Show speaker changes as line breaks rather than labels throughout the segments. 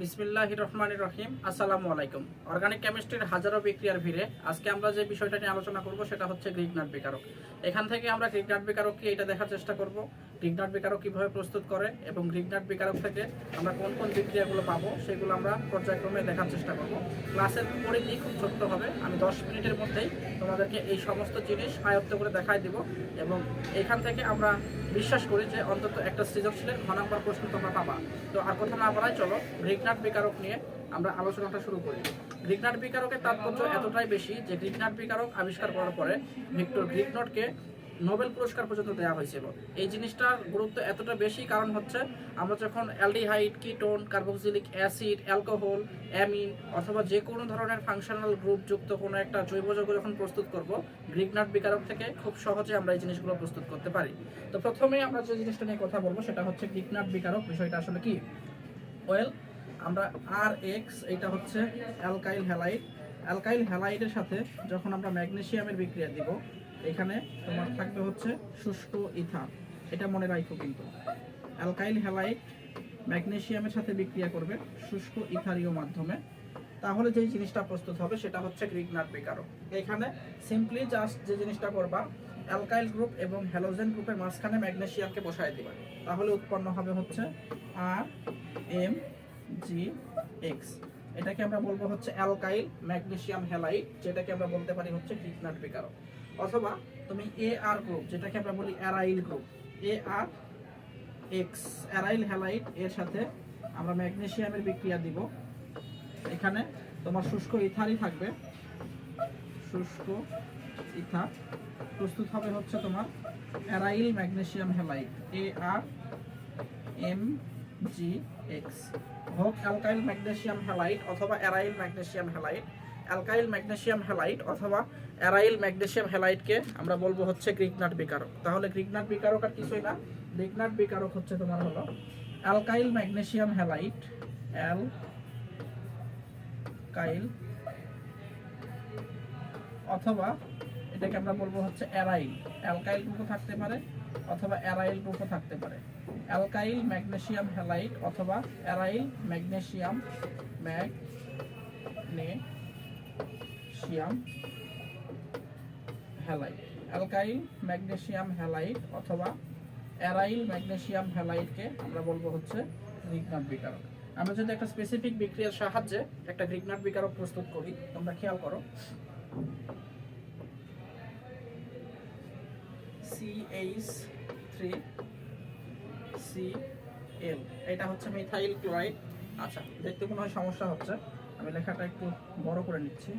বিসমিল্লাহ রহমান রহিম। আসসালামু আলাইকুম। অর্গানিক কেমিস্ট্রির হাজারো বিক্রিয়ার ভিড়ে আজকে আমরা যে বিষয়টা নিয়ে আলোচনা করব সেটা হচ্ছে গ্রিগনাট বিকারক। এখান থেকে আমরা গ্রিগনাট বিকারক কি এটা দেখার চেষ্টা করব। গ্রিগনাট বিকারক কীভাবে প্রস্তুত করে এবং গ্রিগনাট বিকারক থেকে আমরা কোন কোন বিক্রিয়াগুলো পাবো সেগুলো আমরা পর্যায়ক্রমে দেখার চেষ্টা করব। ক্লাসের পরিধি খুব ছোট্ট হবে, আমি দশ মিনিটের মধ্যেই তোমাদেরকে এই সমস্ত জিনিস আয়ত্ত করে দেখাই দিব এবং এখান থেকে আমরা বিশ্বাস করি যে অন্তত একটা সৃজনশীলের ঘ নাম্বার প্রশ্ন তোমরা পাবা। তো আর কথা না বলাই চলো গ্রিগনাট বিকারক নিয়ে আমরা আলোচনাটা শুরু করি। গ্রিগনাট বিকারকের তাৎপর্য এতটাই বেশি যে গ্রিগনাট বিকারক আবিষ্কার করার পরে ভিক্টর গ্রিগনটকে নোবেল পুরস্কার পর্যন্ত দেওয়া হয়েছিল এই জিনিসটার গুরুত্ব এতটা বেশি কারণ হচ্ছে, আমরা যখন aldehyde, ketone, carboxylic acid, alcohol, amine অথবা যে কোনো ধরনের ফাংশনাল গ্রুপ যুক্ত কোনো একটা জৈব যৌগ যখন প্রস্তুত করব গ্রিগনাট বিকারক থেকে খুব সহজে আমরা এই জিনিসগুলো প্রস্তুত করতে পারি। তো প্রথমেই আমরা যে জিনিসটা নিয়ে কথা বলব, সেটা হচ্ছে গ্রিগনাট বিকারক বিষয়টা আসলে কি? ওয়েল, আমরা আর এক্স এটা হচ্ছে অ্যালকাইল হ্যালাইড। অ্যালকাইল হ্যালাইডের সাথে যখন আমরা ম্যাগনেসিয়ামের বিক্রিয়া দিব এখানে তোমার থাকবে হচ্ছে শুষ্ক ইথার এটা মনে রাখো কিন্তু। অ্যালকাইল হ্যালাইট ম্যাগনেশিয়ামের সাথে বিক্রিয়া করবে শুষ্ক ইথারীয় মাধ্যমে। তাহলে যেই জিনিসটা প্রস্তুত হবে সেটা হচ্ছে গ্রিগনাট বিকারক। এখানে সিম্পলি জাস্ট যে জিনিসটা করবা, অ্যালকাইল গ্রুপ এবং হ্যালোজেন গ্রুপের মাঝখানে ম্যাগনেশিয়ামকে বসায় দিবা। তাহলে উৎপন্ন হবে হচ্ছে আর এম জি এক্স। এটাকে আমরা বলব হচ্ছে অ্যালকাইল ম্যাগনেশিয়াম হ্যালাইড যেটাকে আমরা বলতে পারি হচ্ছে গ্রিগনাট বিকারক। অথবা তুমি এ আর গ্রুপ যেটাকে আমরা বলি aryl group A R X aryl halide এর সাথে আমরা ম্যাগনেশিয়ামের বিক্রিয়া দিব। এখানে তোমার শুষ্ক ইথারই থাকবে। শুষ্ক ইথার প্রস্তুত হবে হচ্ছে তোমার aryl magnesium halide A R M G X হোক অ্যালকাইল ম্যাগনেশিয়াম হ্যালাইট অথবা aryl magnesium halide alkyl magnesium halide অথবা অ্যারাইল ম্যাগনেশিয়াম হ্যালাইটকে আমরা বলব হচ্ছে গ্রিগনাট বিকারক। তাহলে গ্রিগনাট বিকারক আর কিছুই না গ্রিগনাট বিকারক হচ্ছে তোমার হলো alkyl magnesium halide alkyl অথবা এটাকে আমরা বলব হচ্ছে অ্যারাইল। অ্যালকাইল গ্রুপও থাকতে পারে অথবা অ্যারাইল গ্রুপও থাকতে পারে। অ্যালকাইল ম্যাগনেশিয়াম হ্যালাইট অথবা aryl magnesium magnesium halide, alkyl magnesium halide অথবা অ্যারাইল ম্যাগনেসিয়াম হ্যালাইডকে আমরা বলব হচ্ছে গ্রিগনাট বিকারক। আমরা যদি একটা স্পেসিফিক বিক্রিয়ার সাহায্যে একটা গ্রিগনাট বিকারক প্রস্তুত করি, তোমরা খেয়াল করো। সিএইচ থ্রি সি এল এটা হচ্ছে মিথাইল ক্লোরাইড আচ্ছা দেখতে কোনো সমস্যা হচ্ছে। আমি লেখাটা একটু বড় করে নিচ্ছি।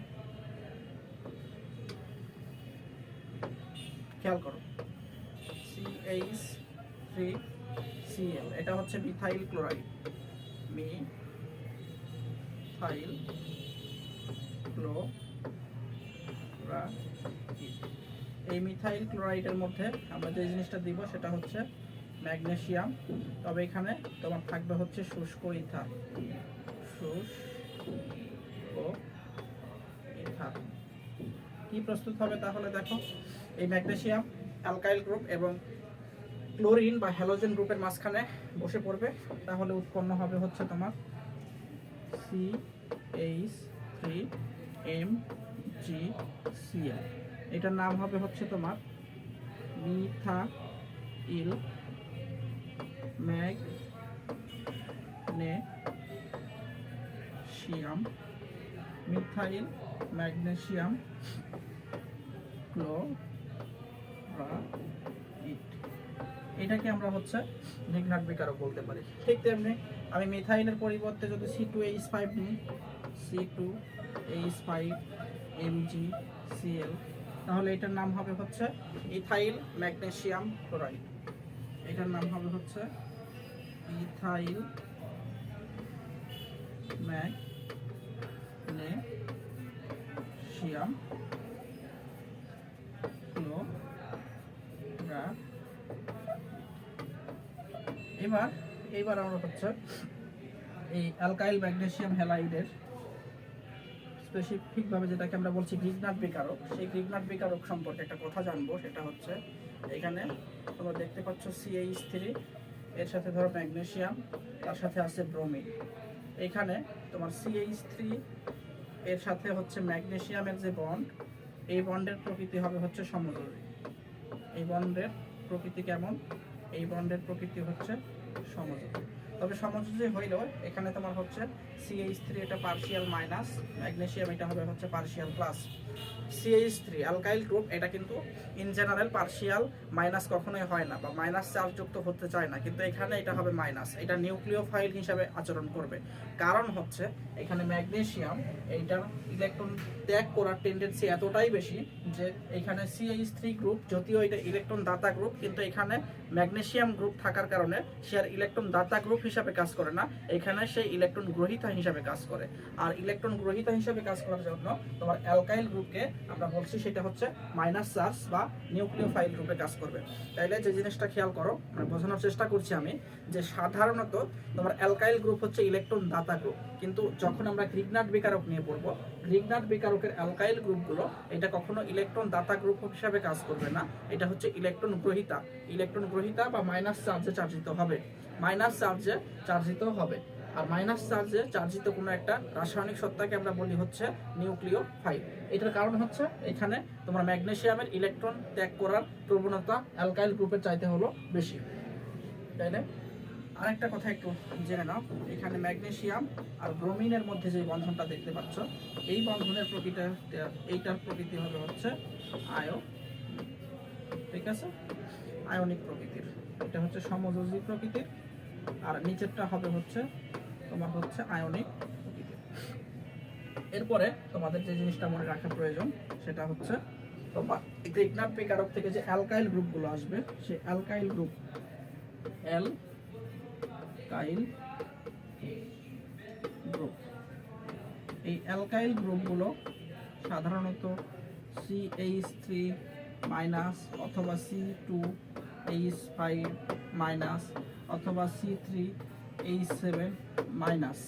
খেয়াল করো। সিএইচ থ্রি সি এল এটা হচ্ছে মিথাইল ক্লোরাইড মি মিথাইল ক্লোরাইড এই মিথাইল ক্লোরাইডের মধ্যে আমরা যে জিনিসটা দিব সেটা হচ্ছে ম্যাগনেসিয়াম তবে এখানে তোমার থাকবে হচ্ছে শুষ্ক ইথার শুষ্ক ইথার কি প্রস্তুত হবে তাহলে দেখো? এই ম্যাগনেসিয়াম, অ্যালকাইল গ্রুপ এবং ক্লোরিন বা হ্যালোজেন গ্রুপের মাঝখানে বসে পড়বে। তাহলে উৎপন্ন হবে হচ্ছে তোমার C H three M G C L এটার নাম হবে হচ্ছে তোমার methyl magnesium methyl magnesium chloride. এটাকে আমরা হচ্ছে লিগনাট বিকারক বলতে পারি। ঠিক তেমনি আমি মিথাইলের পরিবর্তে যদি সি টু এইচ ফাইভ নিই C two H five M G C L তাহলে এটার নাম হবে হচ্ছে ইথাইল ম্যাগনেসিয়াম ক্লোরাইড। এটার নাম হবে হচ্ছে ইথাইল ম্যাগনেসিয়াম ক্লোরাইড এবার, এইবার আমরা হচ্ছে এই অ্যালকাইল ম্যাগনেসিয়াম হ্যালাইডের স্পেসিফিকভাবে যেটাকে আমরা বলছি গ্রিগনাট বিকারক, সেই গ্রিগনাট বিকারক সম্পর্কে একটা কথা জানব, সেটা হচ্ছে এখানে তোমরা দেখতে পাচ্ছ সিএইচ থ্রি এর সাথে ধরো ম্যাগনেসিয়াম তার সাথে আছে ব্রোমিন এখানে তোমার সিএইচ থ্রি এর সাথে হচ্ছে ম্যাগনেশিয়ামের যে বন্ড, এই বন্ডের প্রকৃতি হবে হচ্ছে সমদূরী। এই বন্ডের প্রকৃতি কেমন? এই বন্ডের প্রকৃতি হচ্ছে সমযোজী তবে সমযোজী হইলেও এখানে তোমার হচ্ছে সিএইচ থ্রি এটা পার্সিয়াল মাইনাস ম্যাগনেশিয়াম এটা হবে হচ্ছে partial plus C H three alkyl group এটা কিন্তু ইন জেনারেল পার্শিয়াল মাইনাস কখনোই হয় না বা মাইনাস চার্জ যুক্ত হতে চায় না। কিন্তু এখানে এটা হবে মাইনাস এটা নিউক্লিওফাইল হিসাবে আচরণ করবে। কারণ হচ্ছে এখানে ম্যাগনেসিয়াম এইটার ইলেকট্রন ত্যাগ করার টেন্ডেন্সি এতটাই বেশি যে এখানে সিএইচ থ্রি গ্রুপ যদিও এটা ইলেকট্রন দাতা গ্রুপ কিন্তু এখানে ম্যাগনেসিয়াম গ্রুপ থাকার কারণে সে আর ইলেকট্রন দাতা গ্রুপ হিসাবে কাজ করে না। এখানে সে ইলেকট্রন গ্রহিতা হিসাবে কাজ করে। আর ইলেকট্রন গ্রহিতা হিসাবে কাজ করার জন্য তোমার অ্যালকাইল গ্রুপকে আমরা বলছি সেটা হচ্ছে মাইনাস চার্জ বা নিউক্লিয় ফাইল গ্রুপে কাজ করবে। তাইলে যে জিনিসটা খেয়াল করো মানে বোঝানোর চেষ্টা করছি আমি, যে সাধারণত তোমার অ্যালকাইল গ্রুপ হচ্ছে ইলেকট্রন দাতা গ্রুপ কিন্তু যখন আমরা গ্রিগনাট বিকারক নিয়ে পড়ব গ্রিগনাট বিকারকের অ্যালকাইল গ্রুপগুলো এটা কখনো ইলেকট্রন দাতা গ্রুপ হিসাবে কাজ করবে না। এটা হচ্ছে ইলেকট্রন গ্রহিতা। ইলেকট্রন গ্রহিতা বা মাইনাস চার্জে চার্জিত হবে। মাইনাস চার্জে চার্জিত হবে। আর মাইনাস চার্জে চার্জিত কোনো একটা রাসায়নিক সত্তাকে আমরা বলি হচ্ছে নিউক্লিও ফাইল এটার কারণ হচ্ছে এখানে তোমার ম্যাগনেশিয়ামের ইলেকট্রন ত্যাগ করার প্রবণতা অ্যালকাইল গ্রুপের চাইতে হলো বেশি। তাই না? আরেকটা কথা একটু জেনে নাও, এখানে ম্যাগনেশিয়াম আর ব্রোমিনের মধ্যে যে বন্ধনটা দেখতে পাচ্ছ, এই বন্ধনের প্রকৃতি এইটার প্রকৃতি হবে হচ্ছে আয়ো ঠিক আছে? আয়নিক প্রকৃতির। এটা হচ্ছে সমযোজী প্রকৃতির। আর নিচেরটা হবে হচ্ছে, তোমার হচ্ছে আয়নিক এরপরে তোমাদের যে জিনিসটা মনে রাখা প্রয়োজন, সেটা হচ্ছে তোমার গ্রিগনাট বিকারক থেকে যে অ্যালকাইল গ্রুপগুলো আসবে, সেই alkyl group alkyl group এই অ্যালকাইল গ্রুপগুলো সাধারণত সি এইচ থ্রি মাইনাস অথবা C two H five minus অথবা C three H seven minus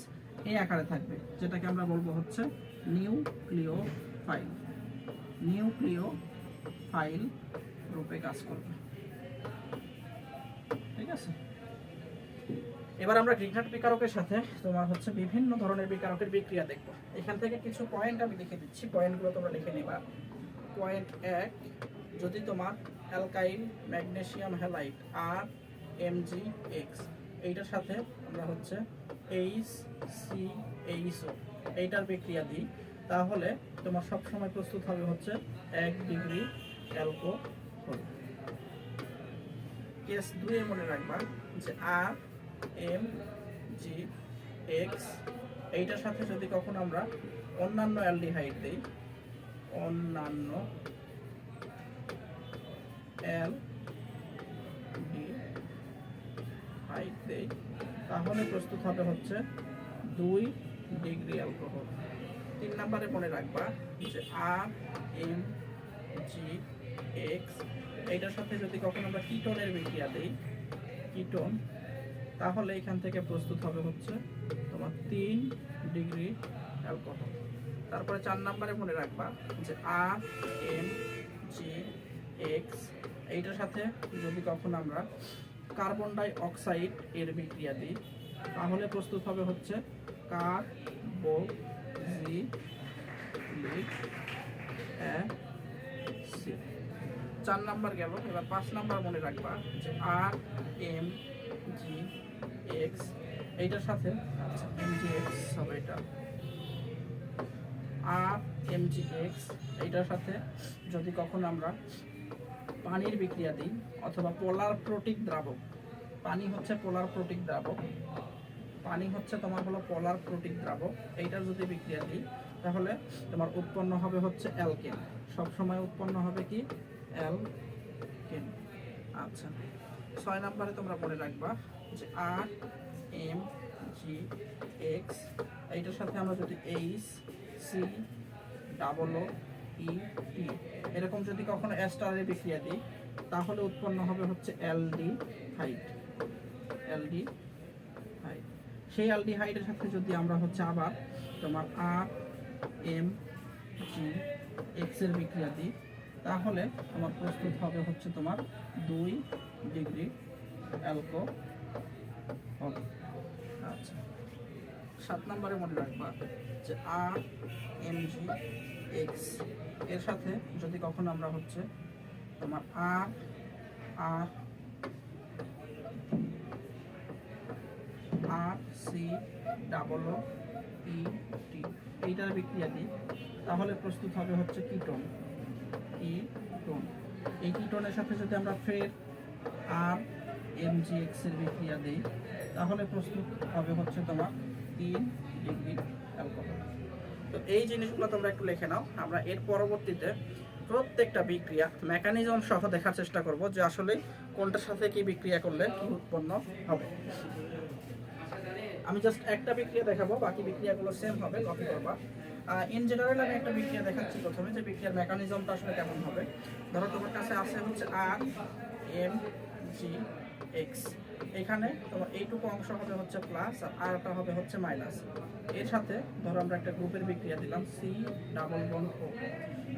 এই আকারে থাকবে, যেটাকে আমরা বলব হচ্ছে নিউক্লিও ফাইল নিউক্লিও ফাইল রূপে কাজ করবে। ঠিক আছে? এবার আমরা গ্রিগনাট বিকারকের সাথে তোমার হচ্ছে বিভিন্ন ধরনের বিকারকের বিক্রিয়া দেখব। এখান থেকে কিছু পয়েন্ট আমি লিখে দিচ্ছি। পয়েন্টগুলো তোমরা লিখে নিবা। পয়েন্ট এক, যদি তোমার অ্যালকাইল, ম্যাগনেসিয়াম হ্যালাইট আর এমজি এক্স এইটার সাথে আমরা হচ্ছে এইচ সি এইচও এইটার বিক্রিয়া দিই। তাহলে তোমার সবসময় প্রস্তুত হবে হচ্ছে এক ডিগ্রি অ্যালকোহল। কেস দুয়ে মনে রাখবা যে আর এম জি এক্স এইটার সাথে যদি কখনো আমরা অন্যান্য অ্যালডিহাইড দিই, অন্যান্য এল দেই তাহলে প্রস্তুত হবে হচ্ছে দুই ডিগ্রি অ্যালকোহল তিন নাম্বারে মনে রাখবা যে আর এম জি এক্স এইটার সাথে যদি কখনো আমরা কিটোনের বিক্রিয়া দিই কিটোন তাহলে এখান থেকে প্রস্তুত হবে হচ্ছে তোমার তিন ডিগ্রি অ্যালকোহল তারপরে চার নাম্বারে মনে রাখবা যে আর এম জি এক্স এইটার সাথে যদি কখনো আমরা কার্বন ডাই অক্সাইড এর বিক্রিয়া দিই তাহলে প্রস্তুত হবে হচ্ছে কার্বো জি চার নাম্বার গেল, এবার পাঁচ নাম্বার মনে রাখবা যে আর এম জি এক্স এইটার সাথে এম জি এক্স হবে এটা। আর এম জি এক্স এইটার সাথে যদি কখন আমরা পানির বিক্রিয়া দিই, অথবা পোলার প্রোটিক দ্রাবক। পানি হচ্ছে পোলার প্রোটিক দ্রাবক। পানি হচ্ছে তোমার হলো পোলার প্রোটিক দ্রাবক। এইটার যদি বিক্রিয়া দিই, তাহলে তোমার উৎপন্ন হবে হচ্ছে অ্যালকেন। সবসময় উৎপন্ন হবে কি? অ্যালকেন। আচ্ছা ছয় নাম্বারে তোমরা মনে রাখবা যে আর, এম, জি, এক্স, এইটার সাথে আমরা যদি H, C, double O E T এরকম যদি কখনো অ্যাস্টারের বিক্রিয়া দিই, তাহলে উৎপন্ন হবে হচ্ছে এলডি হাইট এলডি হাইট সেই অ্যালডিহাইডের সাথে যদি আমরা হচ্ছে আবার তোমার আর এম, জি, এক্সের বিক্রিয়া দিই, তাহলে আমার প্রস্তুত হবে হচ্ছে তোমার দুই ডিগ্রি অ্যালকোহল হবে আচ্ছা। সাত নম্বরে মনে রাখবা যে আর এম, জি এক্সের সাথে যদি কখনো আমরা হচ্ছে তোমার আর আর আর সি ডাবল ও ই টি এইটার বিক্রিয়া দিই তাহলে প্রস্তুত হবে হচ্ছে কিটোন কিটোন এই কিটোনের সাথে যদি আমরা ফের আর এম জি এক্সের বিক্রিয়া দিই, তাহলে প্রস্তুত হবে হচ্ছে তোমার তিন ডিগ্রি অ্যালকোহল। তো এই জিনিসগুলো তোমরা একটু লিখে নাও। আমরা এর পরবর্তীতে প্রত্যেকটা বিক্রিয়া মেকানিজম সহ দেখার চেষ্টা করব যে আসলে কোনটার সাথে কি বিক্রিয়া করলে কি উৎপন্ন হবে। আমি জাস্ট একটা বিক্রিয়া দেখাবো, বাকি বিক্রিয়াগুলো সেম হবে কপি করবা। ইন জেনারেল আমি একটা বিক্রিয়া দেখাচ্ছি প্রথমে, যে বিক্রিয়ার মেকানিজমটা আসলে কেমন হবে। ধরো তোমার কাছে আছে হচ্ছে আর এম জি এক্স এখানে তোমার এইটুকু অংশ হবে হচ্ছে প্লাস আর আরটা হবে হচ্ছে মাইনাস এর সাথে ধরো আমরা একটা গ্রুপের বিক্রিয়া দিলাম সি ডাবল বন ও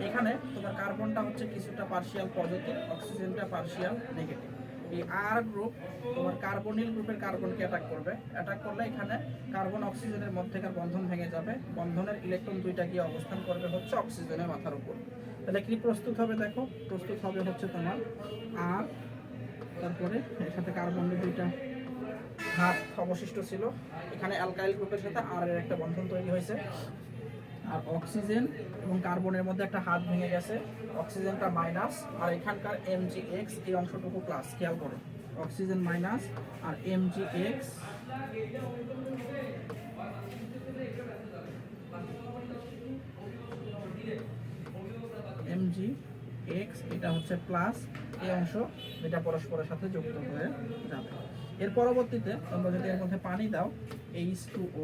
এখানে তোমার কার্বনটা হচ্ছে কিছুটা পার্শিয়াল পজিটিভ অক্সিজেনটা পার্শিয়াল নেগেটিভ এই আর গ্রুপ তোমার কার্বনিল গ্রুপের কার্বনকে অ্যাটাক করবে। অ্যাটাক করলে এখানে কার্বন অক্সিজেনের মধ্যেকার বন্ধন ভেঙে যাবে। বন্ধনের ইলেকট্রন দুইটা গিয়ে অবস্থান করবে হচ্ছে অক্সিজেনের মাথার উপর। তাহলে কি প্রস্তুত হবে দেখো? প্রস্তুত হবে হচ্ছে তোমার আর তারপরে এর সাথে কার্বনের দুইটা হাত অবশিষ্ট ছিল। এখানে অ্যালকাইল গ্রুপের সাথে আর এর একটা বন্ধন তৈরি হয়েছে। আর অক্সিজেন এবং কার্বনের মধ্যে একটা হাত ভেঙে গেছে। অক্সিজেনটা মাইনাস আর এখানকার এম জি এক্স এই অংশটুকু প্লাস খেয়াল করো। অক্সিজেন মাইনাস আর M G X M G X এটা হচ্ছে প্লাস এই অংশ এটা পরস্পরের সাথে যুক্ত হয়ে যাবে। এর পরবর্তীতে তোমরা যদি এর মধ্যে পানি দাও এইচ টু ও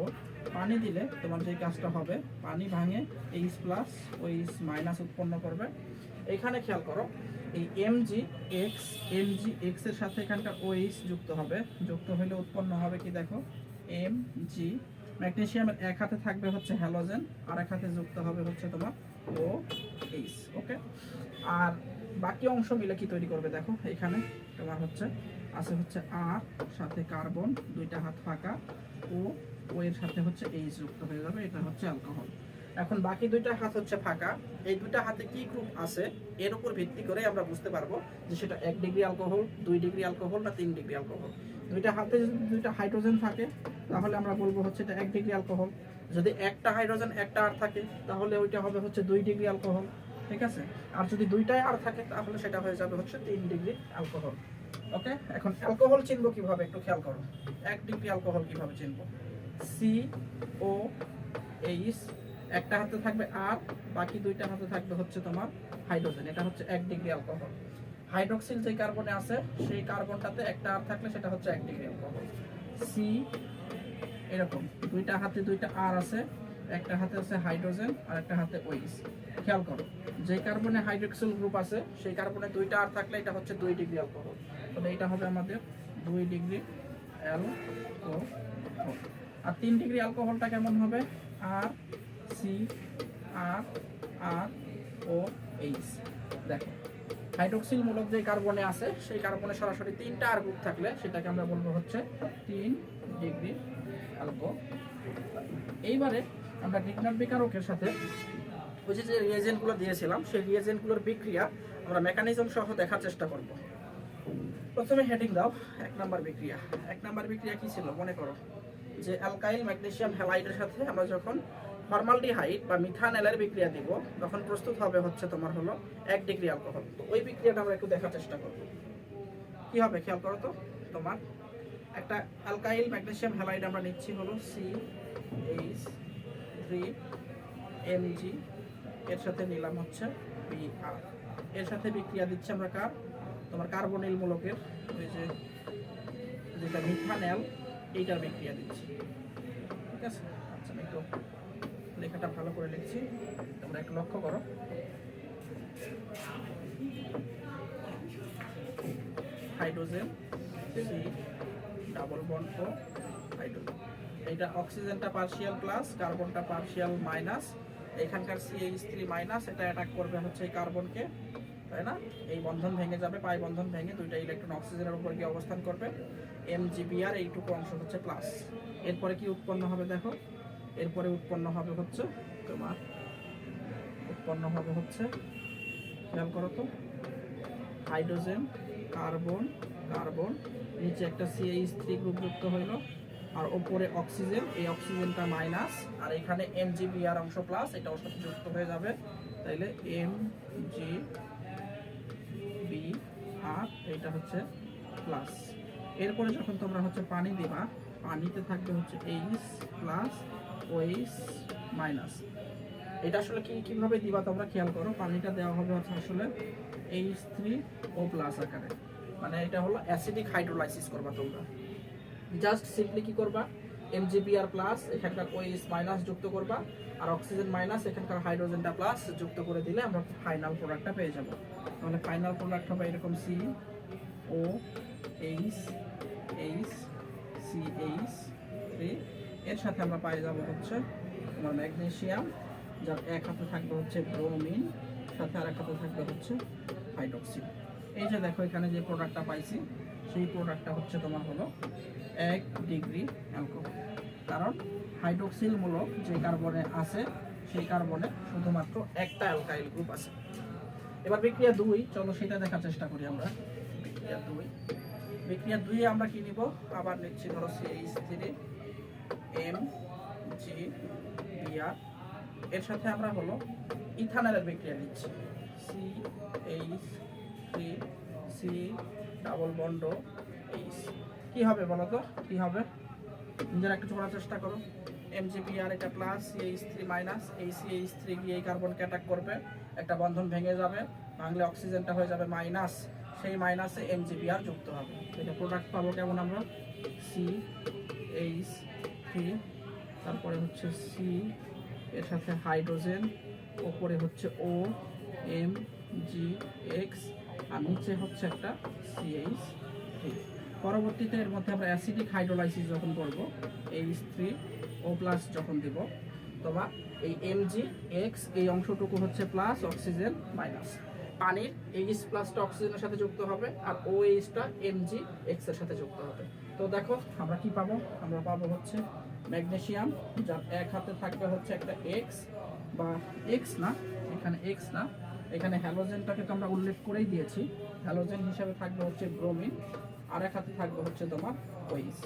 পানি দিলে তোমার যে কাজটা হবে, পানি ভাঙে H plus O H minus উৎপন্ন করবে। এখানে খেয়াল করো, এই M G X M G এক্সের সাথে এখানকার ও এইচ যুক্ত হবে। যুক্ত হলে উৎপন্ন হবে কি দেখো? এম জি ম্যাগনেসিয়ামের এক হাতে থাকবে হচ্ছে হ্যালোজেন আর এক হাতে যুক্ত হবে হচ্ছে তোমার ও এইচ ওকে আর বাকি অংশ মিলে কি তৈরি করবে দেখো, এখানে তোমার হচ্ছে, আছে হচ্ছে আর সাথে কার্বন, দুইটা হাত ফাঁকা, ও ও এর সাথে হচ্ছে এইচ যুক্ত হয়ে যাবে, এটা হচ্ছে অ্যালকোহল এখন বাকি দুইটা হাত হচ্ছে ফাঁকা, এই দুইটা হাতে কি গ্রুপ আছে, এর উপর ভিত্তি করে আমরা বুঝতে পারব যে সেটা এক ডিগ্রি অ্যালকোহল দুই ডিগ্রি অ্যালকোহল না তিন ডিগ্রি অ্যালকোহল দুইটা হাতে যদি দুইটা হাইড্রোজেন থাকে, তাহলে আমরা বলব হচ্ছে এটা এক ডিগ্রি অ্যালকোহল যদি একটা হাইড্রোজেন একটা আর থাকে, তাহলে ওইটা হবে হচ্ছে দুই ডিগ্রি অ্যালকোহল ঠিক আছে? আর যদি দুইটাই আর থাকে, তাহলে সেটা হয়ে যাবে হচ্ছে তিন ডিগ্রি অ্যালকোহল ওকে? এখন অ্যালকোহল চিনবো কীভাবে? একটু খেয়াল করো। এক ডিগ্রি অ্যালকোহল কীভাবে চিনবো? সি ও এইচ একটা হাতে থাকবে আর বাকি দুইটা হাতে থাকবে হচ্ছে তোমার হাইড্রোজেন এটা হচ্ছে এক ডিগ্রি অ্যালকোহল হাইড্রোক্সিল যে কার্বনে আছে, সেই কার্বনটাতে একটা আর থাকলে সেটা হচ্ছে এক ডিগ্রি অ্যালকোহল সি এরকম। দুইটা হাতে দুইটা আর আছে। একটা হাতে আছে হাইড্রোজেন আর একটা হাতে ওইস খেয়াল করো, যে কার্বনে হাইড্রোক্সিল গ্রুপ আছে, সেই কার্বনে দুইটা আর থাকলে এটা হচ্ছে দুই ডিগ্রি অ্যালকোহল তাহলে এটা হবে আমাদের দুই ডিগ্রি অ্যালকোহল। আর তিন ডিগ্রি অ্যালকোহলটা কেমন হবে? R, C, R R, O, H. দেখো, হাইড্রোক্সিল মূলক যে কার্বনে আছে, সেই কার্বনে সরাসরি তিনটা আর গ্রুপ থাকলে সেটাকে আমরা বলব হচ্ছে তিন ডিগ্রি অ্যালকোহল। এইবারে আমরা গ্রিগনার বিকারকের সাথে ওই যে যে রিয়েজেন্টগুলো দিয়েছিলাম, সেই রিয়েজেন্টগুলোর বিক্রিয়া আমরা মেকানিজম সহ দেখার চেষ্টা করব। প্রথমে হেডিং দাও, এক নাম্বার বিক্রিয়া। এক নাম্বার বিক্রিয়া কী ছিল? মনে করো যে অ্যালকাইল ম্যাগনেশিয়াম হ্যালাইডের সাথে আমরা যখন ফর্মালডিহাইড বা মিথানেলের বিক্রিয়া দিব, তখন প্রস্তুত হবে হচ্ছে তোমার হলো এক ডিগ্রি অ্যালকোহল তো ওই বিক্রিয়াটা আমরা একটু দেখার চেষ্টা করব। কি হবে? খেয়াল করো তো, তোমার একটা অ্যালকাইল ম্যাগনেশিয়াম হ্যালাইড আমরা নিচ্ছি হলো সি এইচ থ্রি এমজি, এর সাথে নিলাম হচ্ছে বিআর। এর সাথে বিক্রিয়া দিচ্ছি আমরা কার? তোমার কার্বনিল মূলকের ওই যে যেটা মিথানেল, এইটার বিক্রিয়া দিচ্ছি। ঠিক আছে? আচ্ছা আমি একটু লেখাটা ভালো করে লিখছি। তোমরা একটু লক্ষ্য করো। Hydrogen, C, double bond O hydrogen. এইটা অক্সিজেনটা পার্শিয়াল প্লাস কার্বনটা পার্শিয়াল মাইনাস এখানকার সিএইচ থ্রি মাইনাস এটা অ্যাটাক করবে হচ্ছে এই কার্বনকে তাই না? এই বন্ধন ভেঙে যাবে, পাই বন্ধন ভেঙে দুইটা ইলেকট্রন অক্সিজেনের উপর গিয়ে অবস্থান করবে এমজিবিআর এইটুকু অংশ হচ্ছে প্লাস এরপরে কি উৎপন্ন হবে দেখো? এরপরে উৎপন্ন হবে হচ্ছে, তোমার উৎপন্ন হবে হচ্ছে, খেয়াল করো তো হাইড্রোজেন কার্বন কার্বন নিচে একটা সিএইচ থ্রি গ্রুপ যুক্ত হইল আর ওপরে অক্সিজেন, এই অক্সিজেনটা মাইনাস, আর এখানে এমজিবিআর অংশ প্লাস এটা ওর সাথে যুক্ত হয়ে যাবে। তাইলে এম জি বি আর এটা হচ্ছে প্লাস এরপরে যখন তোমরা হচ্ছে পানি দিবা, পানিতে থাকবে হচ্ছে এইচ প্লাস ওইচ মাইনাস এটা আসলে কি, কীভাবে দিবা তোমরা খেয়াল করো? পানিটা দেওয়া হবে হচ্ছে আসলে এইচ থ্রি ও প্লাস আকারে। মানে এটা হলো অ্যাসিডিক হাইড্রোলাইসিস করবা তোমরা। জাস্ট সিম্পলি কি করবা? M G B R plus এখানকার ওএইচ মাইনাস যুক্ত করবা, আর অক্সিজেন মাইনাস এখানকার হাইড্রোজেনটা প্লাস যুক্ত করে দিলে আমরা ফাইনাল প্রোডাক্টটা পেয়ে যাব। তাহলে ফাইনাল প্রোডাক্ট হবে এরকম C O H H C H three এর সাথে আমরা পাই যাব হচ্ছে তোমার ম্যাগনেশিয়াম যার এক হাতে থাকবে হচ্ছে ব্রোমিন সাথে আর এক হাতে থাকবে হচ্ছে হাইড্রোক্সিল এই যে দেখো এখানে যে প্রোডাক্টটা পাইছি সেই প্রোডাক্টটা হচ্ছে তোমার হলো এক ডিগ্রি অ্যালকোহল কারণ হাইড্রোক্সিল মূলক যে কার্বনে আছে, সেই কার্বনে শুধুমাত্র একটা অ্যালকাইল গ্রুপ আছে। এবার বিক্রিয়া দুই, চলো সেটা দেখার চেষ্টা করি আমরা। বিক্রিয়া দুই। বিক্রিয়া দুই আমরা কি নিব? আবার নিচ্ছি ধরো C H three M G B R এর সাথে আমরা হলো ইথানলের বিক্রিয়া নিচ্ছি। C H three C double bond. H কি হবে বলো তো? কি হবে? নিজেরা একটু করার চেষ্টা করো। এমজিবিআর এটা plus C H three minus এই সিএইচ থ্রি গিয়ে এই কার্বনকে অ্যাটাক করবে। একটা বন্ধন ভেঙে যাবে, ভাঙলে অক্সিজেনটা হয়ে যাবে মাইনাস সেই মাইনাসে এমজিবিআর যুক্ত হবে। এটা প্রোডাক্ট পাবো কেমন আমরা? সি এইচ থ্রি তারপরে হচ্ছে সি এর সাথে হাইড্রোজেন ওপরে হচ্ছে ও এম জি এক্স আর নিচে হচ্ছে একটা সিএইচ থ্রি পরবর্তীতে এর মধ্যে আমরা অ্যাসিডিক হাইড্রোলাইসিস যখন করব এইচ থ্রি ও প্লাস যখন দেব তোমার এই এমজি এক্স এই অংশটুকু হচ্ছে প্লাস অক্সিজেন মাইনাস পানির এইচ প্লাসটা অক্সিজেনের সাথে যুক্ত হবে, আর ও এইচটা এমজি এক্সের সাথে যুক্ত হবে। তো দেখো, আমরা কি পাবো? আমরা পাবো হচ্ছে ম্যাগনেসিয়াম যার এক হাতে থাকবে হচ্ছে একটা এক্স বা এক্স না, এখানে এক্স না এখানে হ্যালোজেনটাকে তো আমরা উল্লেখ করেই দিয়েছি। হ্যালোজেন হিসাবে থাকবে হচ্ছে ব্রোমিন, আর এক হাতে থাকবে হচ্ছে তোমার ওইস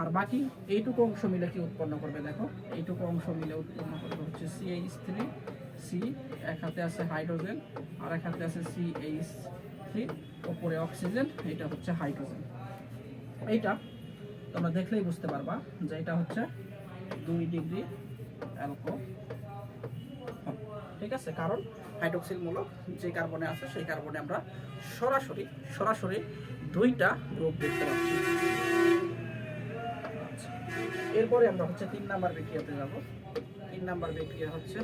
আর বাকি এইটুকু অংশ মিলে কি উৎপন্ন করবে দেখো? এইটুকু অংশ মিলে উৎপন্ন করবে হচ্ছে সি সিএইচ থ্রি, সি এক হাতে আছে হাইড্রোজেন, আর এক হাতে আছে সি সিএইচ থ্রি, ওপরে অক্সিজেন এটা হচ্ছে হাইড্রোজেন। এইটা তোমরা দেখলেই বুঝতে পারবা যে এটা হচ্ছে দুই ডিগ্রি অ্যালকো ঠিক আছে? কারণ হাইড্রোক্সিল মূলক যে কার্বনে আছে, সেই কার্বনে আমরা সরাসরি সরাসরি দুইটা গ্রুপ দেখতে পাচ্ছি। আচ্ছা। এরপরে আমরা হচ্ছে তিন নাম্বার বিক্রিয়াতে যাব। তিন নাম্বার বিক্রিয়া হচ্ছে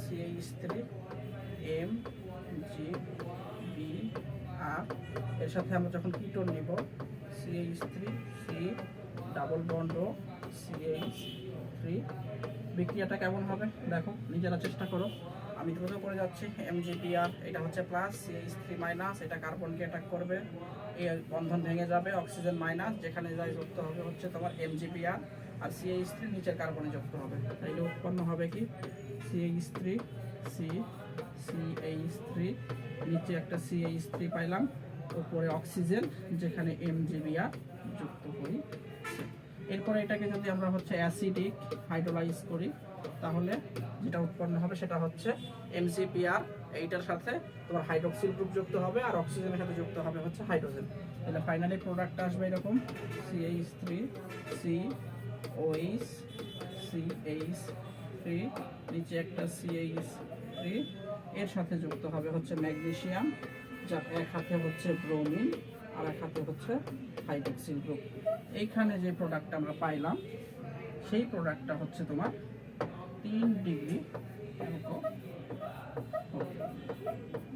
C H three M G B R এর সাথে আমরা যখন কিটোন নিব C H three C double bond O C H three বিক্রিয়াটা কেমন হবে? দেখো, নিজেরা চেষ্টা করো। আমি দ্রুত করে যাচ্ছি এমজিপিআর এটা হচ্ছে প্লাস সিএইচ থ্রি মাইনাস এটা কার্বনকে অ্যাটাক করবে। এই বন্ধন ভেঙে যাবে অক্সিজেন মাইনাস যেখানে যাই যুক্ত হবে হচ্ছে তোমার এমজিপিআর আর সিএইচ থ্রি নিচের কার্বনে যুক্ত হবে। তাইলে উৎপন্ন হবে কি? C H three C C H three নিচে একটা সিএইচ থ্রি পাইলাম, উপরে অক্সিজেন যেখানে এমজিবিআর যুক্ত করি। এরপরে এটাকে যদি আমরা হচ্ছে অ্যাসিডিক হাইড্রোলাইজ করি, তাহলে যেটা উৎপন্ন হবে সেটা হচ্ছে এমসিপিআর এইটার সাথে তোমার হাইড্রোক্সিল গ্রুপ যুক্ত হবে আর অক্সিজেনের সাথে যুক্ত হবে হচ্ছে হাইড্রোজেন তাহলে ফাইনালি প্রোডাক্টটা আসবে এরকম C H three C O H C H three নিচে একটা সিএইচ থ্রি এর সাথে যুক্ত হবে হচ্ছে ম্যাগনেসিয়াম যার এক হাতে হচ্ছে ব্রোমিন আর এক হাতে হচ্ছে হাইড্রোক্সিল গ্রুপ এইখানে যে প্রোডাক্টটা আমরা পাইলাম, সেই প্রোডাক্টটা হচ্ছে তোমার তিন ডিগ্রি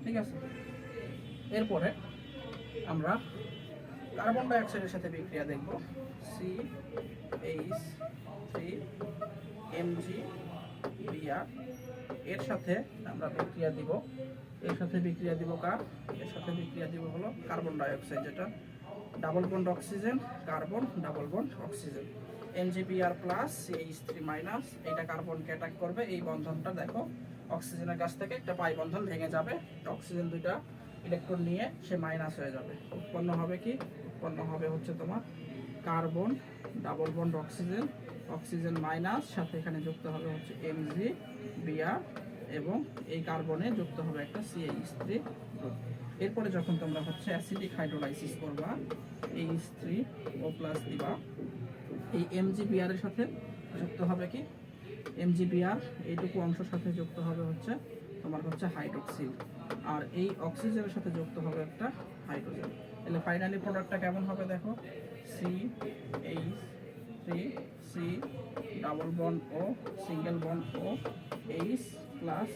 ঠিক আছে। এরপরে আমরা কার্বন ডাইঅক্সাইডের সাথে বিক্রিয়া দেখব। C H three M G B R এর সাথে আমরা বিক্রিয়া দিব। এর সাথে বিক্রিয়া দিব কার? এর সাথে বিক্রিয়া দিব হলো কার্বন ডাইঅক্সাইড যেটা double bond oxygen carbon double bond oxygen M G B R plus C H three minus এটা কার্বনকে অ্যাটাক করবে। এই বন্ধনটা দেখো অক্সিজেনের কাছ থেকে একটা পাই বন্ধন ভেঙে যাবে। অক্সিজেন দুইটা ইলেকট্রন নিয়ে সে মাইনাস হয়ে যাবে। উৎপন্ন হবে কি? উৎপন্ন হবে হচ্ছে তোমার carbon double bond oxygen oxygen minus সাথে এখানে যুক্ত হবে হচ্ছে এমজি বিআর এবং এই কার্বনে যুক্ত হবে একটা সিএইচ থ্রি গ্রুপ এরপরে যখন তোমরা হচ্ছে অ্যাসিডিক হাইড্রোলাইসিস করবা এইচ থ্রি ও প্লাস দিবা এই এমজিবিআর এর সাথে যুক্ত হবে কি? এমজিবিআর এইটুকু অংশের সাথে যুক্ত হবে হচ্ছে তোমার হচ্ছে হাইড্রোক্সিল। আর এই অক্সিজেনের সাথে যুক্ত হবে একটা হাইড্রোজেন। তাহলে ফাইনালি প্রোডাক্টটা কেমন হবে দেখো? C H three C double bond O single bond O H plus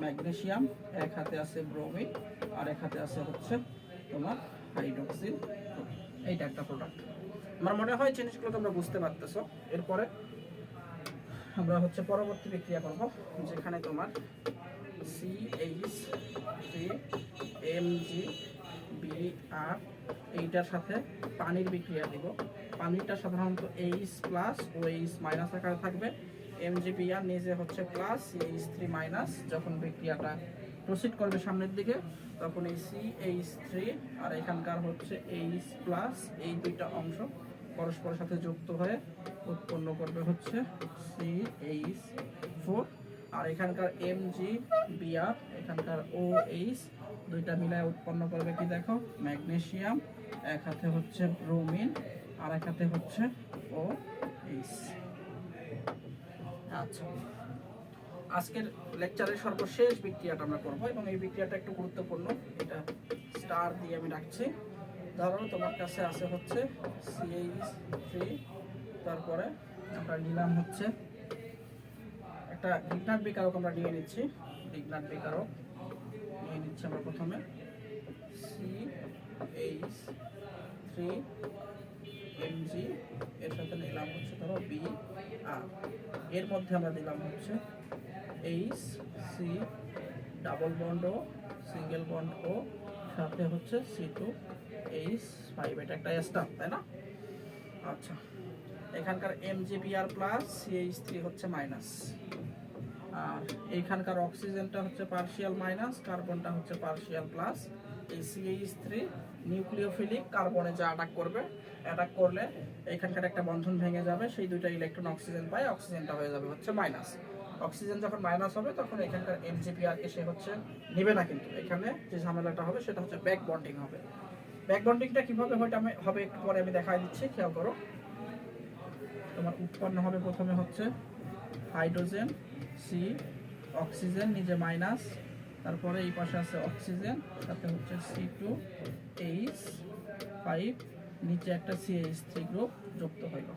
magnesium এক হাতে আছে ব্রোমিন আর এক হাতে আছে হচ্ছে তোমার হাইড্রোক্সিল এইটা একটা প্রোডাক্ট আমার মনে হয় জিনিসগুলো তোমরা বুঝতে পারতেছো। এরপরে আমরা হচ্ছে পরবর্তী বিক্রিয়া করব, যেখানে তোমার C H M G B R এইটার সাথে পানির বিক্রিয়া দিব। পানিটা সাধারণত H plus O H minus আকারে থাকবে। এম জি বি আর নিজে হচ্ছে প্লাস এইচ থ্রি মাইনাস যখন বিক্রিয়াটা প্রসিড করবে সামনের দিকে, তখন এই সি এইচ থ্রি আর এখানকার হচ্ছে এইচ প্লাস এই দুইটা অংশ পরস্পরের সাথে যুক্ত হয়ে উৎপন্ন করবে হচ্ছে সি এইচ ফোর আর এখানকার এম জি বিআর এখানকার ও এইচ দুইটা মিলায় উৎপন্ন করবে কি দেখো? ম্যাগনেসিয়াম এক হাতে হচ্ছে ব্রোমিন, আর এক হাতে হচ্ছে ও এইচ আচ্ছা। আজকের লেকচারের সর্বশেষ বিক্রিয়াটা আমরা করব এবং এই বিক্রিয়াটা একটু গুরুত্বপূর্ণ। এটা স্টার দিয়ে আমি রাখছি। ধরো তোমার কাছে আছে হচ্ছে সিএইচ থ্রি তারপরে আমরা নিলাম হচ্ছে একটা লিগনাট বিকারক আমরা নিয়ে নিচ্ছি। লিগনাট বিকারক নিয়ে নিচ্ছি আমরা প্রথমে। সি এইচ থ্রি এমজি এর সাথে নিলাম হচ্ছে ধরো বি আর এর মধ্যে আমরা দিলাম হচ্ছে H C double bond O single bond O সাথে হচ্ছে সি টু এইচ ফাইভ এটা একটা স্টাফ তাই না? আচ্ছা এখানকার M R plus C H three হচ্ছে মাইনাস আর এইখানকার অক্সিজেনটা হচ্ছে পার্শিয়াল মাইনাস কার্বনটা হচ্ছে পার্শিয়াল প্লাস এই সিএইচ থ্রি নিউক্লিওফিলিক কার্বনে যা অ্যাটাক করবে অ্যাটাক করলে এখানকার একটা বন্ধন ভেঙে যাবে, সেই দুইটা ইলেকট্রন অক্সিজেন পায় অক্সিজেনটা হয়ে যাবে হচ্ছে মাইনাস অক্সিজেন যখন মাইনাস হবে, তখন এখানকার এমজিপিআর এসে হচ্ছে নেবে না কিন্তু। এখানে যে ঝামেলাটা হবে, সেটা হচ্ছে ব্যাক বন্ডিং হবে। ব্যাক বন্ডিংটা কীভাবে হয় আমি হবে একটু পরে আমি দেখাই দিচ্ছি, খেয়াল করো। তোমার উৎপন্ন হবে প্রথমে হচ্ছে হাইড্রোজেন সি অক্সিজেন নিজে মাইনাস তারপরে এই পাশে আছে অক্সিজেন সাথে হচ্ছে সি টু এইচ ফাইভ নিচে একটা সিএইচ থ্রি গ্রুপ যুক্ত হইল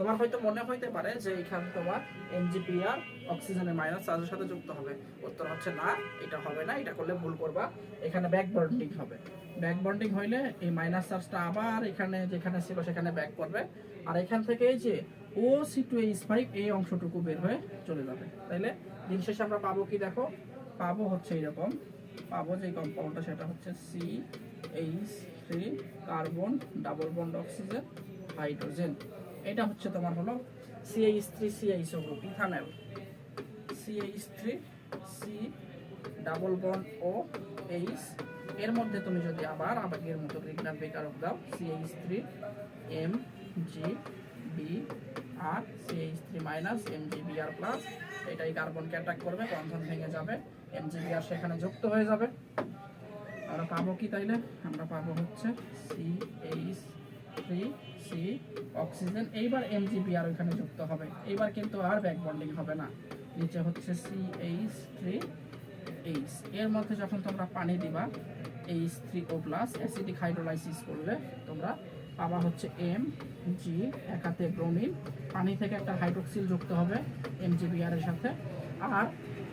তোমার হয়তো মনে হইতে পারে যে এখানে তোমার এনজিপিআর অক্সিজেনের মাইনাস চার্জের সাথে যুক্ত হবে। উত্তর হচ্ছে না, এটা হবে না, এটা করলে ভুল করবা। এখানে ব্যাক বন্ডিং হবে। ব্যাক বন্ডিং হইলে এই মাইনাস চার্জটা আবার এখানে যেখানে ছিল সেখানে ব্যাক করবে আর এখান থেকে এই যে O C two H five এই অংশটুকু বের হয়ে চলে যাবে। তাইলে দিন শেষে আমরা পাবো কি দেখো? পাবো হচ্ছে এরকম পাবো যে কম্পাউন্ডটা সেটা হচ্ছে C H three carbon double bond oxygen hydrogen এটা হচ্ছে তোমার হলো C H three C H group ethanol. C H three C double bond O H. এর মধ্যে তুমি যদি আবার আগের মতো গ্রিগনার বেকারক দাও C H three M G B R C H three minus M G B R plus, এটাই কার্বনকে অ্যাটাক করবে, বন্ধন ভেঙে যাবে, এম জি বি আর সেখানে যুক্ত হয়ে যাবে। আমরা পাবো কি তাইলে? আমরা পাবো হচ্ছে C H three C oxygen এইবার এম জি বি আর ওইখানে যুক্ত হবে। এইবার কিন্তু আর ব্যাক বন্ডিং হবে না। নিচে হচ্ছে সি এইচ থ্রি এইচ এর মধ্যে যখন তোমরা পানি দিবা H three O plus acidic hydrolysis করলে তোমরা পাবা হচ্ছে এম জি এক হাতে ব্রোমিন পানি থেকে একটা হাইড্রোক্সিল যুক্ত হবে এম জি বিআর এর সাথে। আর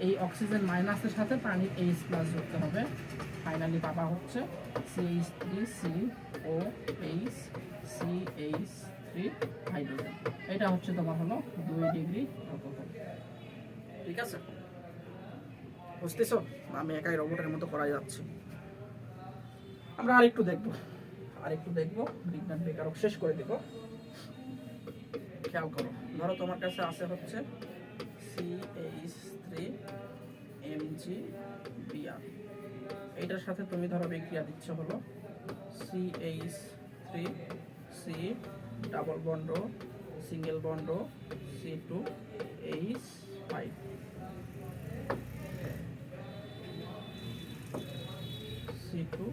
এই অক্সিজেন মাইনাসের সাথে পানির এইচ প্লাস যুক্ত হবে। ফাইনালি পাবা হচ্ছে C H three C O H C H three hydrogen এটা হচ্ছে তোমার হলো দুই ডিগ্রি ঠিক আছে? বুঝতেছো? আমি একাই রোবটের মতো করা যাচ্ছি। আমরা আরেকটু দেখব। আরেকটু দেখব। বিজ্ঞান বেকারক শেষ করে দেবো। খেয়াল করো। ধরো তোমার কাছে আছে হচ্ছে C H three M G B R এইটার সাথে তুমি ধরো বিক্রিয়া দিচ্ছ হলো C H three C double bond single bond C two H five C two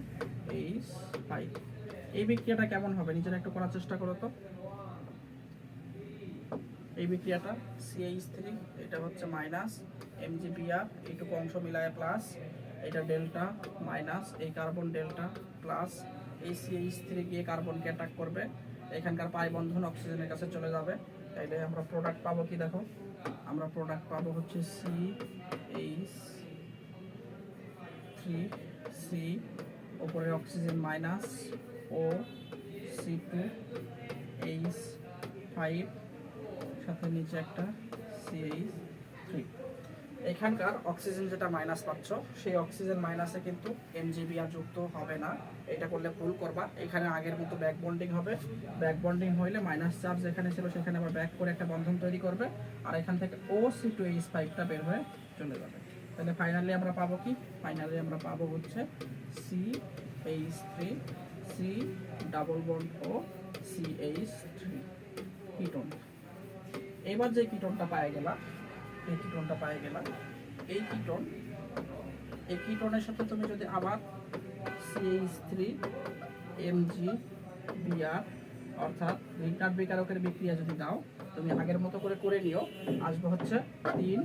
H five এই বিক্রিয়াটা কেমন হবে? নিজেরা একটু করার চেষ্টা করো তো। এই বিক্রিয়াটা সিএইচ থ্রি এটা হচ্ছে মাইনাস এমজিবিআর এইটুকু অংশ মিলায় প্লাস এটা ডেল্টা মাইনাস এই কার্বন ডেল্টা প্লাস এই সিএইচ থ্রি গিয়ে কার্বনকে অ্যাটাক করবে। এখানকার পাই বন্ধন অক্সিজেনের কাছে চলে যাবে। তাইলে আমরা প্রোডাক্ট পাবো কি দেখো? আমরা প্রোডাক্ট পাবো হচ্ছে সি এইচ থ্রি সি ওপরে অক্সিজেন মাইনাস ও সি টু এইচ ফাইভ সাথে নিচে একটা সিএইচ থ্রি এখানকার অক্সিজেন যেটা মাইনাস পাচ্ছ, সেই অক্সিজেন মাইনাসে কিন্তু এমজিবিআর যুক্ত হবে না। এটা করলে ভুল করবা। এখানে আগের মতো ব্যাক বন্ডিং হবে। ব্যাক বন্ডিং হইলে মাইনাস চার্জ যেখানে ছিল, সেখানে আবার ব্যাক করে একটা বন্ধন তৈরি করবে। আর এখান থেকে ও সি টু এইচ ফাইভটা বের হয়ে চলে যাবে। তাহলে ফাইনালি আমরা পাবো কি? ফাইনালি আমরা পাবো হচ্ছে C H three C double bond O C H three ketone এবার যে কিটোনটা পায়ে গেলা এই কিটোনটা পায়ে গেলা এই কিটোন এই কিটোনের সাথে তুমি যদি আবার C H three M G B R অর্থাৎ রিটার্ন বিকারকের বিক্রিয়া যদি দাও, তুমি আগের মতো করে করে নিও। আসবে হচ্ছে তিন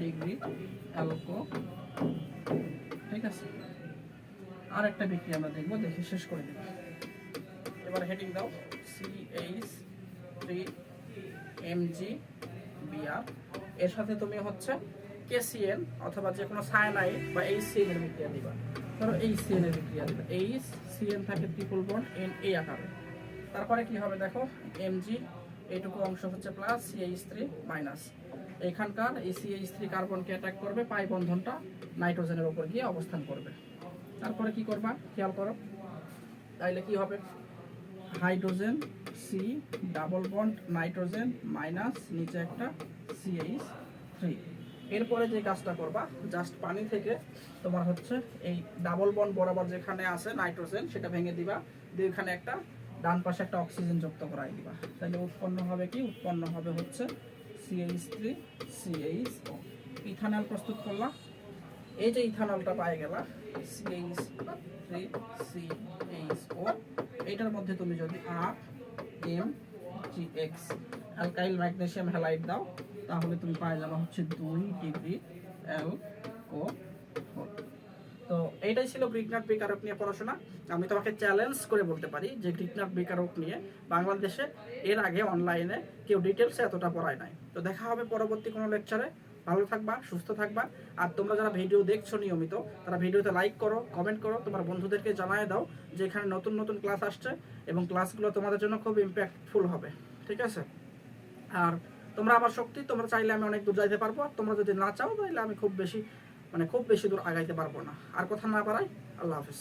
ডিগ্রি অ্যালকো ঠিক আছে? আর একটা বিক্রিয়া আমরা দেখব, দেখে শেষ করে দেবো। এবার হেডিং দাও। সিএইচ থ্রি এমজি বিআর এর সাথে তুমি হচ্ছে কেসিএন অথবা যে কোনো সায়ানাইড বা এই সিএন এর বিক্রিয়া দিবা। ধরো এই সিএন এর বিক্রিয়া দিবা। এই সিএন থাকে ট্রিপল বন্ড এন এই আকারে। তারপরে কি হবে দেখো? এমজি এইটুকু অংশ হচ্ছে প্লাস সিএইচ থ্রি মাইনাস এখানকার এই সিএইচ থ্রি কার্বনকে অ্যাটাক করবে, পাই বন্ধনটা নাইট্রোজেনের উপর গিয়ে অবস্থান করবে। তারপরে কি করবা? খেয়াল করো। তাইলে কি হবে? Hydrogen C double bond nitrogen minus নিচে একটা সিএইচ থ্রি এরপরে যে কাজটা করবা জাস্ট পানি থেকে তোমার হচ্ছে এই ডাবল বন্ড বরাবর যেখানে আছে নাইট্রোজেন সেটা ভেঙে দিবা, দিয়ে ওখানে একটা ডান পাশে একটা অক্সিজেন যুক্ত করাই দিবা। তাহলে উৎপন্ন হবে কি? উৎপন্ন হবে হচ্ছে C H three C H O ethanol প্রস্তুত করলা। এই যে ইথানলটা পাই গেলা সিএইচ থ্রি সিএইচ ও এইটার মধ্যে তুমি যদি R M G X alkyl magnesium halide দাও তাহলে তুমি পাই যাবা হচ্ছে দুই ডিগ্রি এল ও তো এইটাই ছিল গ্রিকনাট বিকারক নিয়ে পড়াশোনা। আমি তোমাকে চ্যালেঞ্জ করে বলতে পারি যে গ্রিকনাট বিকারক নিয়ে বাংলাদেশে এর আগে অনলাইনে কেউ ডিটেলসে এতটা পড়ায় নাই। তো দেখা হবে পরবর্তী কোনো লেকচারে ভালো থাকবা, সুস্থ থাকবা। আর তোমরা যারা ভিডিও দেখছ নিয়মিত, তারা ভিডিওতে লাইক করো কমেন্ট করো। তোমার বন্ধুদেরকে জানায় দাও যে এখানে নতুন নতুন ক্লাস আসছে এবং ক্লাসগুলো তোমাদের জন্য খুব ইম্প্যাক্টফুল হবে। ঠিক আছে? আর তোমরা আমার শক্তি, তোমরা চাইলে আমি অনেক দূর যাইতে পারব। তোমরা যদি না চাও তাহলে আমি খুব বেশি মানে খুব বেশি দূর আগাইতে পারব না। আর কথা না পারাই আল্লাহ হাফিজ।